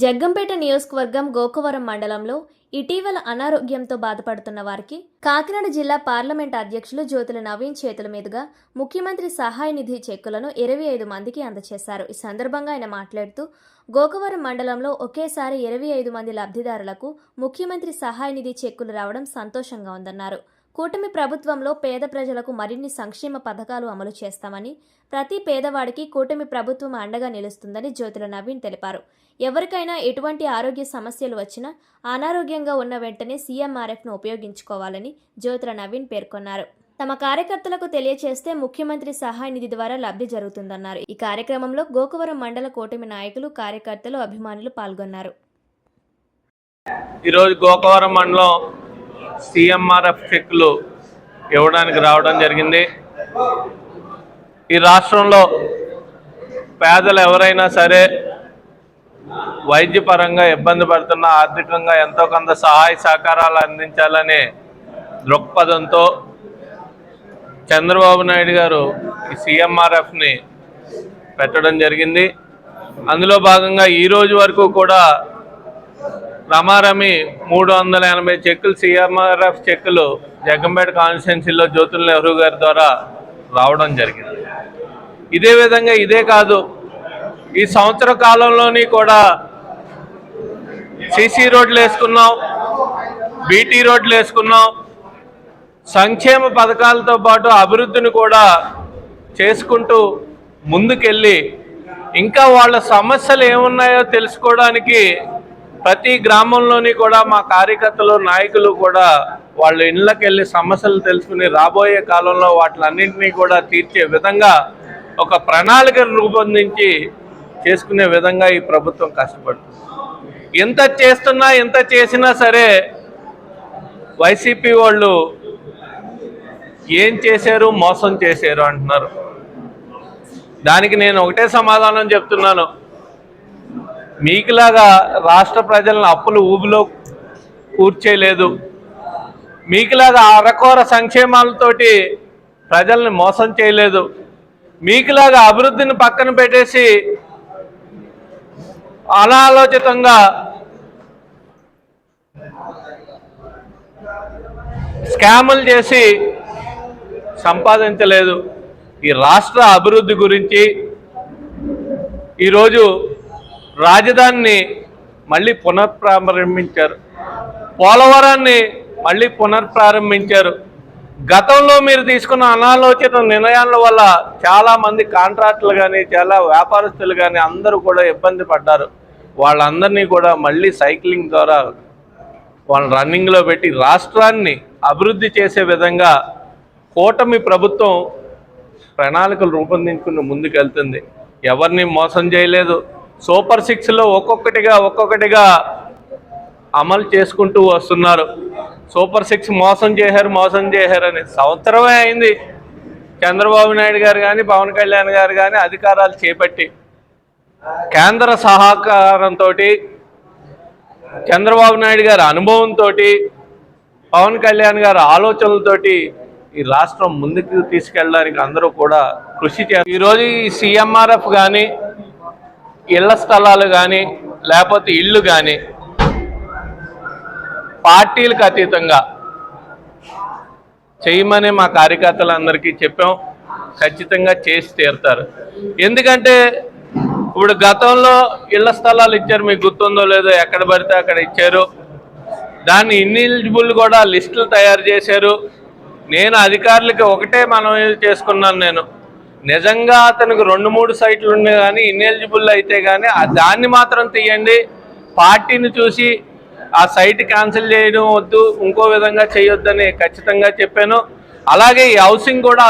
జగ్గంపేట నియోజకవర్గం గోకవరం మండలంలో ఇటీవల అనారోగ్యంతో బాధపడుతున్న వారికి కాకినాడ జిల్లా పార్లమెంట్ అధ్యక్షులు జ్యోతుల నవీన్ చేతుల మీదుగా ముఖ్యమంత్రి సహాయ నిధి చెక్కులను ఇరవై ఐదు మందికి అందజేశారు ఈ సందర్భంగా ఆయన మాట్లాడుతూ గోకవరం మండలంలో ఒకేసారి ఇరవై ఐదు మంది లబ్ధిదారులకు ముఖ్యమంత్రి సహాయ నిధి చెక్కులు రావడం సంతోషంగా ఉందన్నారు. కూటమి ప్రభుత్వంలో పేద ప్రజలకు మరిన్ని సంక్షేమ పథకాలు అమలు చేస్తామని ప్రతి పేదవాడికి కూటమి ప్రభుత్వం అండగా నిలుస్తుందని జ్యోతుల నవీన్ తెలిపారు. ఎవరికైనా ఎటువంటి ఆరోగ్య సమస్యలు వచ్చినా అనారోగ్యంగా ఉన్న వెంటనే సీఎంఆర్ఎఫ్ను ఉపయోగించుకోవాలని జ్యోతుల నవీన్ పేర్కొన్నారు. తమ కార్యకర్తలకు తెలియచేస్తే ముఖ్యమంత్రి సహాయ నిధి ద్వారా లబ్ధి జరుగుతుందన్నారు. ఈ కార్యక్రమంలో గోకవరం మండల కూటమి నాయకులు కార్యకర్తలు అభిమానులు పాల్గొన్నారు. ఈరోజు గోకవరం మండలం సిఎంఆర్ఎఫ్ చెక్లు ఇవ్వడానికి రావడం జరిగింది. ఈ రాష్ట్రంలో పేదలు ఎవరైనా సరే వైద్యపరంగా ఇబ్బంది పడుతున్న ఆర్థికంగా ఎంతో కొంత సహాయ సహకారాలు అందించాలనే దృక్పథంతో చంద్రబాబు నాయుడు గారు ఈ సిఎంఆర్ఎఫ్ని పెట్టడం జరిగింది. అందులో భాగంగా ఈ రోజు వరకు కూడా రమారమి మూడు వందల ఎనభై చెక్కులు సిఎంఆర్ఎఫ్ చెక్కులు జగ్గంపేట కాన్స్టిట్యున్సీలో జ్యోతుల నెహ్రూ గారి ద్వారా రావడం జరిగింది. ఇదే విధంగా ఇదే కాదు ఈ సంవత్సర కాలంలోని కూడా సిసి రోడ్లు వేసుకున్నాం బీటీ రోడ్లు వేసుకున్నాం. సంక్షేమ పథకాలతో పాటు అభివృద్ధిని కూడా చేసుకుంటూ ముందుకెళ్ళి ఇంకా వాళ్ళ సమస్యలు ఏమున్నాయో తెలుసుకోవడానికి ప్రతి గ్రామంలోని కూడా మా కార్యకర్తలు నాయకులు కూడా వాళ్ళ ఇళ్ళకి వెళ్ళి సమస్యలు తెలుసుకుని రాబోయే కాలంలో వాటిలన్నింటినీ కూడా తీర్చే విధంగా ఒక ప్రణాళికను రూపొందించి చేసుకునే విధంగా ఈ ప్రభుత్వం కష్టపడుతుంది. ఎంత చేస్తున్నా ఎంత చేసినా సరే వైసీపీ వాళ్ళు ఏం చేశారు మోసం చేశారు అంటున్నారు. దానికి నేను ఒకటే సమాధానం చెప్తున్నాను. మీకులాగా రాష్ట్ర ప్రజలను అప్పులు ఊబిలో కూర్చేయలేదు మీకులాగా అరకోర సంక్షేమాలతోటి ప్రజల్ని మోసం చేయలేదు. మీకులాగా అభివృద్ధిని పక్కన పెట్టేసి అనాలోచితంగా స్కాములు చేసి సంపాదించలేదు. ఈ రాష్ట్ర అభివృద్ధి గురించి ఈరోజు రాజధానిని మళ్ళీ పునఃప్రారంభించారు. పోలవరాన్ని మళ్ళీ పునఃప్రారంభించారు. గతంలో మీరు తీసుకున్న అనాలోచిత నిర్ణయాల వల్ల చాలామంది కాంట్రాక్టులు కానీ చాలా వ్యాపారస్తులు కానీ అందరూ కూడా ఇబ్బంది పడ్డారు. వాళ్ళందరినీ కూడా మళ్ళీ సైక్లింగ్ ద్వారా వాళ్ళని రన్నింగ్లో పెట్టి రాష్ట్రాన్ని అభివృద్ధి చేసే విధంగా కూటమి ప్రభుత్వం ప్రణాళికలు రూపొందించుకుని ముందుకెళ్తుంది. ఎవరిని మోసం చేయలేదు. సూపర్ సిక్స్లో ఒక్కొక్కటిగా ఒక్కొక్కటిగా అమలు చేసుకుంటూ వస్తున్నారు. సూపర్ సిక్స్ మోసం చేశారు మోసం చేశారని సంవత్సరమే అయింది. చంద్రబాబు నాయుడు గారు కానీ పవన్ కళ్యాణ్ గారు కానీ అధికారాలు చేపట్టి కేంద్ర సహకారంతో చంద్రబాబు నాయుడు గారి అనుభవంతో పవన్ కళ్యాణ్ గారి ఆలోచనలతోటి ఈ రాష్ట్రం ముందుకు తీసుకెళ్ళడానికి అందరూ కూడా కృషి చేస్తారు. ఈరోజు ఈ సిఎంఆర్ఎఫ్ కానీ ఇళ్ళ స్థలాలు కానీ లేకపోతే ఇల్లు కానీ పార్టీలకు అతీతంగా చేయమని మా కార్యకర్తలందరికీ చెప్పాం. ఖచ్చితంగా చేసి తీరుతారు. ఎందుకంటే ఇప్పుడు గతంలో ఇళ్ళ స్థలాలు ఇచ్చారు మీకు గుర్తుందో లేదో ఎక్కడ పడితే అక్కడ ఇచ్చారు. దాన్ని ఇన్ఎలిజిబుల్ కూడా లిస్టులు తయారు చేశారు. నేను అధికారులకి ఒకటే మనం చేసుకున్నాను నేను. నిజంగా అతనికి రెండు మూడు సైట్లు ఉన్నాయి కానీ ఇన్ఎలిజిబుల్ అయితే కానీ ఆ దాన్ని మాత్రం తీయండి. పార్టీని చూసి ఆ సైట్ క్యాన్సిల్ చేయడం వద్దు ఇంకో విధంగా చేయొద్దని ఖచ్చితంగా చెప్పాను. అలాగే ఈ హౌసింగ్ కూడా